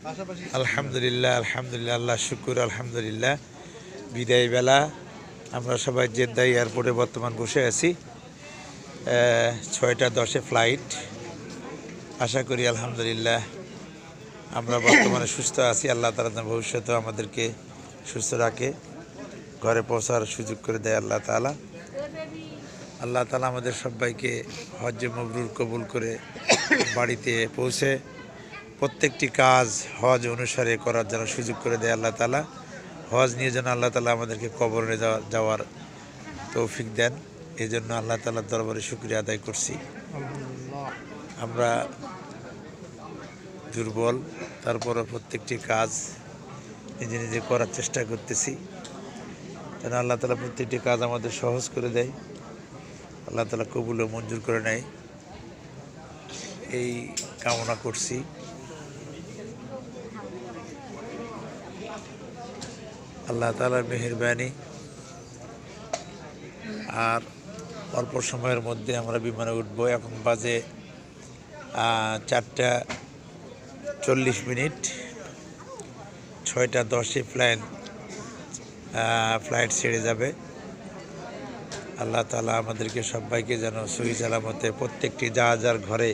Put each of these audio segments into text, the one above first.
আলহামদুলিল্লাহ আলহামদুলিল্লাহ আল্লাহ শুকুর আলহামদুলিল্লাহ। বিদায় বেলা আমরা সবাই জেদ্দা এয়ারপোর্টে বর্তমান বসে আছি। ছয়টা দশে ফ্লাইট। আশা করি আলহামদুলিল্লাহ আমরা বর্তমানে সুস্থ আছি। আল্লাহ তালা ভবিষ্যতেও আমাদেরকে সুস্থ রাখে। ঘরে পৌঁছার সুযোগ করে দেয় আল্লাহ তালা আল্লাহ তালা আমাদের সবাইকে হজ্জে মবরুর কবুল করে বাড়িতে পৌঁছে প্রত্যেকটি কাজ হজ অনুসারে করার যেন সুযোগ করে দেয় আল্লাহ তালা হজ নিয়ে যেন আল্লাহ তালা আমাদেরকে কবরে যাওয়া- যাওয়ার তৌফিক দেন এই জন্য আল্লাহ তালার দরবারে শুক্রিয়া আদায় করছি। আমরা দুর্বল তারপরও প্রত্যেকটি কাজ নিজে নিজে করার চেষ্টা করতেছি। যেন আল্লাহ তালা প্রত্যেকটি কাজ আমাদের সহজ করে দেয় আল্লাহ তালা কবুল ও মঞ্জুর করে নেয়। এই কামনা করছি। আল্লাহ তালার মেহরবানি। আর অল্প সময়ের মধ্যে আমরা বিমানে উঠবো। এখন বাজে চারটা চল্লিশ মিনিট। ছয়টা দশে ফ্লাইট ফ্লাইট ছেড়ে যাবে। আল্লাহ তালা আমাদেরকে সবাইকে যেন সহি সালামতে প্রত্যেকটি যা যার ঘরে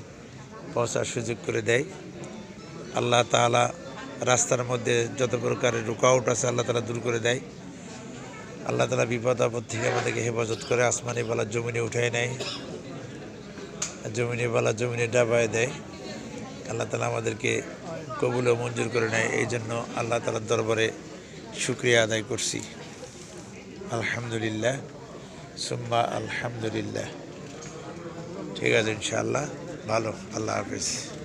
পৌঁছার সুযোগ করে দেয়। আল্লাহ তালা রাস্তার মধ্যে যত প্রকারের রুকাউট আছে, আল্লাহ তালা দূর করে দেয়। আল্লাহ তালা বিপদ আপদ থেকে আমাদেরকে হেফাজত করে, আসমানি বালা জমিনে উঠায় নেয়, জমিনে বালা জমিনে ডাবায় দেয়। আল্লাহ তালা আমাদেরকে কবুল ও মঞ্জুর করে নেয়। এই জন্য আল্লাহ তালার দরবারে শুক্রিয়া আদায় করছি। আলহামদুলিল্লাহ, সুম্মা আলহামদুলিল্লাহ। ঠিক আছে, ইনশাআল্লাহ। ভালো, আল্লাহ হাফিজ।